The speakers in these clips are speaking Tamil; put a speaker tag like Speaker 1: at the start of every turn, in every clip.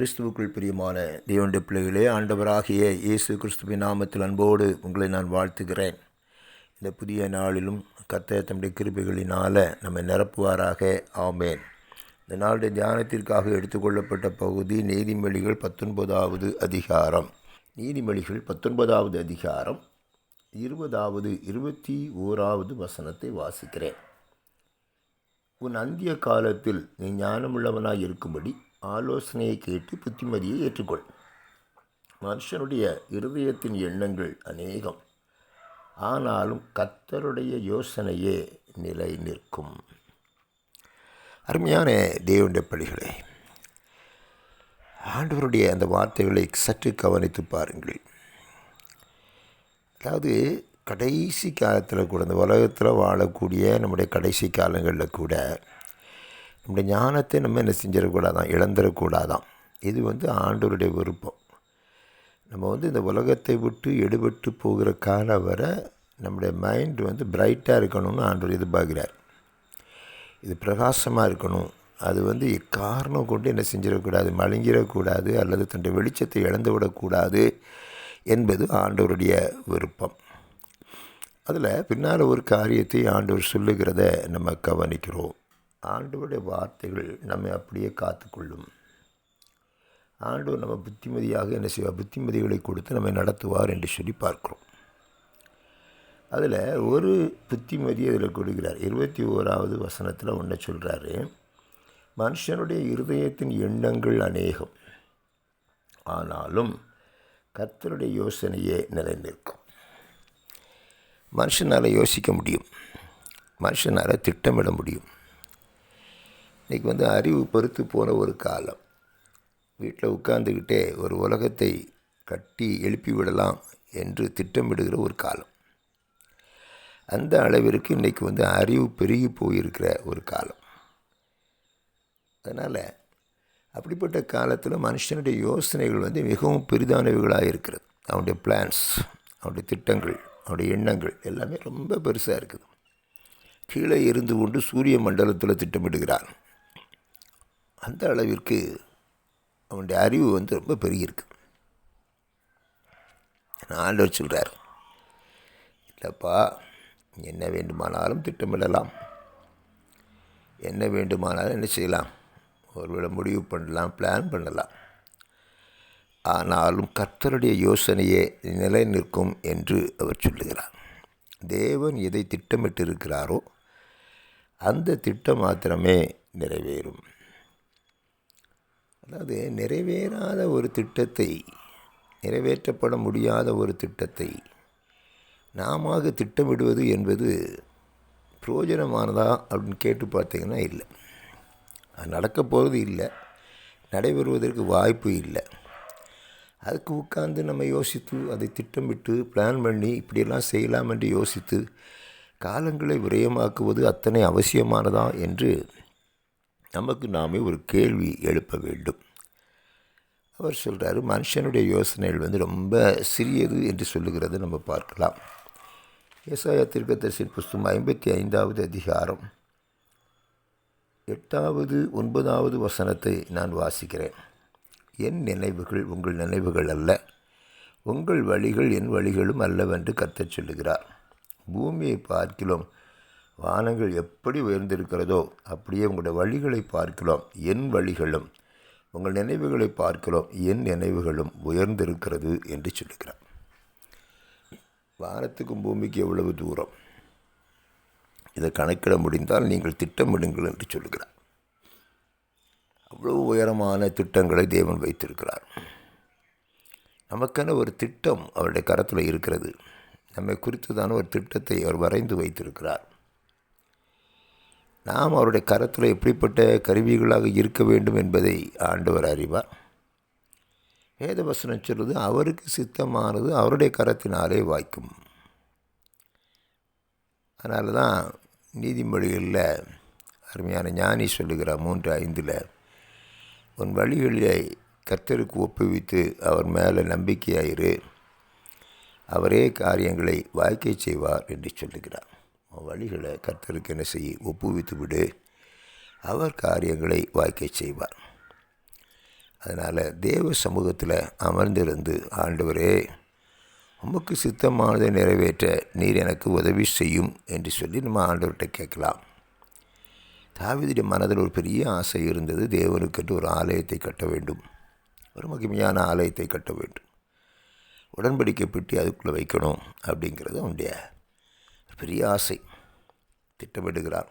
Speaker 1: கிறிஸ்துவுக்குள் பிரியமான தேவனுடைய பிள்ளைகளே ஆண்டவராகிய இயேசு கிறிஸ்துவின் நாமத்தில் அன்போடு உங்களை நான் வாழ்த்துகிறேன். இந்த புதிய நாளிலும் கத்த தம்முடைய கிருபைகளினால் நம்மை நிரப்புவாராக. ஆமேன். இந்த நாளுடைய தியானத்திற்காக எடுத்துக்கொள்ளப்பட்ட பகுதி நீதிமொழிகள் பத்தொன்பதாவது அதிகாரம். நீதிமொழிகள் பத்தொன்பதாவது அதிகாரம் இருபதாவது இருபத்தி ஓராவது வசனத்தை வாசிக்கிறேன். உன் அந்திய காலத்தில் நீ ஞானமுள்ளவனாக இருக்கும்படி ஆலோசனையை கேட்டு புத்திமதியை ஏற்றுக்கொள். மனுஷனுடைய இருதயத்தின் எண்ணங்கள் அநேகம். ஆனாலும் கத்தருடைய யோசனையே நிலை நிற்கும். அருமையான தேவனுடைய பள்ளிகளே ஆண்டவருடைய அந்த வார்த்தைகளை சற்று கவனித்து பாருங்கள். அதாவது கடைசி காலத்தில் கூட இந்த உலகத்தில் வாழக்கூடிய நம்முடைய கடைசி காலங்களில் கூட நம்முடைய ஞானத்தை நம்ம என்ன செஞ்சிடக்கூடாதான்? இழந்துடக்கூடாதான். இது வந்து ஆண்டவருடைய விருப்பம். நம்ம வந்து இந்த உலகத்தை விட்டு எடுபட்டு போகிற காலம் வரை நம்முடைய மைண்ட் வந்து பிரைட்டாக இருக்கணும்னு ஆண்டவர் எதிர்பார்க்கிறார். இது பிரகாசமாக இருக்கணும். அது வந்து எக்காரணம் கொண்டு என்ன செஞ்சிடக்கூடாது? மழுங்கிடக்கூடாது அல்லது தன்னுடைய வெளிச்சத்தை இழந்து விடக்கூடாது என்பது ஆண்டவருடைய விருப்பம். அதில் பின்னால் ஒரு காரியத்தை ஆண்டவர் சொல்லுகிறத நம்ம கவனிக்கிறோம். ஆண்டவருடைய வார்த்தைகள் நம்மை அப்படியே காத்துக்கொள்ளும். ஆண்டவர் நம்ம புத்திமதியாக என்ன செய்வார்? புத்திமதிகளை கொடுத்து நம்மை நடத்துவார் என்று சொல்லி பார்க்குறோம். அதில் ஒரு புத்திமதி அதில் கொடுக்கிறார். இருபத்தி ஓராவது வசனத்தில் ஒன்று சொல்கிறாரு. மனுஷனுடைய இருதயத்தின் எண்ணங்கள் அநேகம். ஆனாலும் கர்த்தருடைய யோசனையே நிலைநிற்கும். மனுஷனால் யோசிக்க முடியும். மனுஷனால் திட்டமிட முடியும். இன்றைக்கி வந்து அறிவு பொறுத்து போன ஒரு காலம். வீட்டில் உட்கார்ந்துக்கிட்டே ஒரு உலகத்தை கட்டி எழுப்பி விடலாம் என்று திட்டமிடுகிற ஒரு காலம். அந்த அளவிற்கு இன்றைக்கி வந்து அறிவு பெருகி போயிருக்கிற ஒரு காலம். அதனால் அப்படிப்பட்ட காலத்தில் மனுஷனுடைய யோசனைகள் வந்து மிகவும் பெரிதானவைகளாக இருக்கிறது. அவனுடைய பிளான்ஸ் அவனுடைய திட்டங்கள் அவனுடைய எண்ணங்கள் எல்லாமே ரொம்ப பெருசாக இருக்குது. கீழே இருந்து கொண்டு சூரிய மண்டலத்தில் திட்டமிடுகிறான். அந்த அளவிற்கு அவனுடைய அறிவு வந்து ரொம்ப பெருகியிருக்கு. ஆண்டவர் சொல்கிறார் இல்லைப்பா என்ன வேண்டுமானாலும் திட்டமிடலாம். என்ன வேண்டுமானாலும் என்ன செய்யலாம். ஒருவேளை முடிவு பண்ணலாம் பிளான் பண்ணலாம். ஆனாலும் கர்த்தருடைய யோசனையே நிலை நிற்கும் என்று அவர் சொல்லுகிறார். தேவன் எதை திட்டமிட்டிருக்கிறாரோ அந்த திட்டம் மாத்திரமே நிறைவேறும். அதாவது நிறைவேறாத ஒரு திட்டத்தை நிறைவேற்றப்பட முடியாத ஒரு திட்டத்தை நாம திட்டமிடுவது என்பது பிரயோஜனமானதா அப்படின்னு கேட்டு பார்த்தீங்கன்னா இல்லை. அது நடக்க போகிறது இல்லை. நடைபெறுவதற்கு வாய்ப்பு இல்லை. அதுக்கு உட்காந்து நம்ம யோசித்து அதை திட்டமிட்டு பிளான் பண்ணி இப்படியெல்லாம் செய்யலாம் என்று யோசித்து காலங்களை விரயமாக்குவது அத்தனை அவசியமானதா என்று நமக்கு நாமே ஒரு கேள்வி எழுப்ப வேண்டும். அவர் சொல்கிறார் மனுஷனுடைய யோசனைகள் வந்து ரொம்ப சிறியது என்று சொல்லுகிறது நம்ம பார்க்கலாம். விவசாய திருக்கத்தரசின் புஸ்தம் ஐம்பத்தி ஐந்தாவது அதிகாரம் எட்டாவது ஒன்பதாவது வசனத்தை நான் வாசிக்கிறேன். என் நினைவுகள் உங்கள் நினைவுகள் அல்ல உங்கள் வழிகள் என் வழிகளும் அல்லவென்று கத்தச் சொல்லுகிறார். பூமியை பார்க்கிலும் வானங்கள் எப்படி உயர்ந்திருக்கிறதோ அப்படியே உங்களுடைய வழிகளை பார்க்கிறோம். என் வழிகளும் உங்கள் நினைவுகளை பார்க்கிறோம். என் நினைவுகளும் உயர்ந்திருக்கிறது என்று சொல்லுகிறார். வானத்துக்கும் பூமிக்கு எவ்வளவு தூரம்? இதை கணக்கிட முடிந்தால் நீங்கள் திட்டமிடுங்கள் என்று சொல்லுகிறார். அவ்வளவு உயரமான திட்டங்களை தேவன் வைத்திருக்கிறார். நமக்கென ஒரு திட்டம் அவருடைய கரத்தில் இருக்கிறது. நம்மை குறித்ததான ஒரு திட்டத்தை அவர் வரைந்து வைத்திருக்கிறார். நாம் அவருடைய கரத்தில் எப்படிப்பட்ட கருவிகளாக இருக்க வேண்டும் என்பதை ஆண்டவர் அறிவார். வேதவசனம் சொல்வது அவருக்கு சித்தமானது அவருடைய கரத்தினாலே வாய்க்கும். அதனால தான் நீதிமொழிகளில் அருமையான ஞானி சொல்லுகிறார் மூன்று ஐந்தில் உன் வழிகளை கர்த்தருக்கு ஒப்புவித்து அவர் மேலே நம்பிக்கையாயிரு. அவரே காரியங்களை வாய்க்கை செய்வார் என்று சொல்லுகிறார். வழிகளை கர்த்தருக்கு என்ன செய்ய ஒப்புவித்து விடு. அவர் காரியங்களை வாய்க்கை செய்வார். அதனால் தேவ சமூகத்தில் அமர்ந்திருந்து ஆண்டவரே உமக்கு சித்தமானதை நிறைவேற்ற நீர் எனக்கு உதவி செய்யும் என்று சொல்லி நம்ம ஆண்டவர்கிட்ட கேட்கலாம். தாவீதுடைய மனதில் ஒரு பெரிய ஆசை இருந்தது தேவனுக்கென்று ஒரு ஆலயத்தை கட்ட வேண்டும். ஒரு மகிமையான ஆலயத்தை கட்ட வேண்டும். உடன்படிக்கை பெட்டி அதுக்குள்ளே வைக்கணும் அப்படிங்கிறது அவனுடைய பெரிய ஆசை திட்டமிடுகிறான்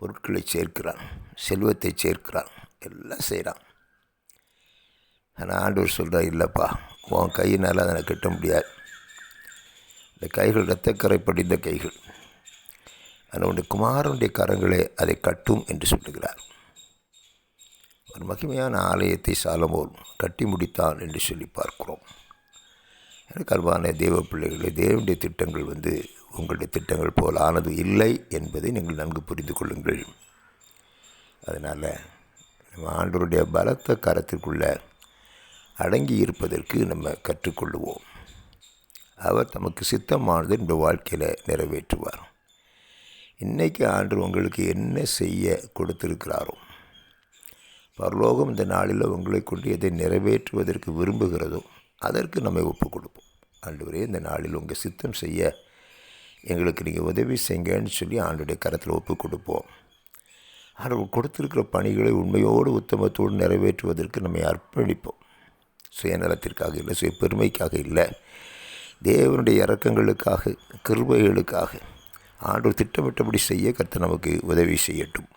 Speaker 1: பொருட்களை சேர்க்கிறான் செல்வத்தை சேர்க்கிறான் எல்லாம் செய்கிறான் ஆனால் ஆண்டவர் சொல்கிறார் இல்லைப்பா உன் கையினால் அதை கட்ட முடியாது. இந்த கைகள் இரத்தக்கரை படிந்த கைகள். அதனுடைய குமாரனுடைய கரங்களே அதை கட்டும் என்று சொல்லுகிறார். ஒரு மகிமையான ஆலயத்தை சாலமோல் கட்டி முடித்தான் என்று சொல்லி பார்க்கிறோம். எனக்கு அன்பான தேவ பிள்ளைகளே தேவனுடைய திட்டங்கள் வந்து உங்களுடைய திட்டங்கள் போல் ஆனது இல்லை என்பதை நீங்கள் நன்கு புரிந்து கொள்ளுங்கள். அதனால் நம்ம ஆண்டோருடைய பலத்த கரத்திற்குள்ளே அடங்கி இருப்பதற்கு நம்ம கற்றுக்கொள்ளுவோம். அவர் நமக்கு சித்தமானது இந்த வாழ்க்கையில் நிறைவேற்றுவார். இன்றைக்கி ஆண்டு உங்களுக்கு என்ன செய்ய கொடுத்திருக்கிறாரோ பரலோகம் இந்த நாளில் உங்களை கொண்டு எதை நிறைவேற்றுவதற்கு விரும்புகிறதோ அதற்கு நம்மை ஒப்புக் கொடுப்போம். ஆண்டு இந்த நாளில் உங்கள் சித்தம் செய்ய எங்களுக்கு நீங்கள் உதவி செய்யுங்கன்னு சொல்லி ஆண்டுடைய கரத்தில் ஒப்பு கொடுப்போம் ஆண்டவர் கொடுத்துருக்கிற பணிகளை உண்மையோடு உத்தமத்தோடு நிறைவேற்றுவதற்கு நம்மை அர்ப்பணிப்போம். சுயநலத்திற்காக இல்லை சுய பெருமைக்காக இல்லை. தேவனுடைய இறக்கங்களுக்காக கிருபைகளுக்காக ஆண்டு திட்டமிட்டபடி செய்ய கர்த்தர் நமக்கு உதவி செய்யட்டும்.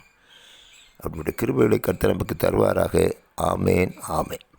Speaker 1: அவருடைய கிருபைகளை கர்த்தர் நமக்கு தருவாராக. ஆமேன் ஆமேன்.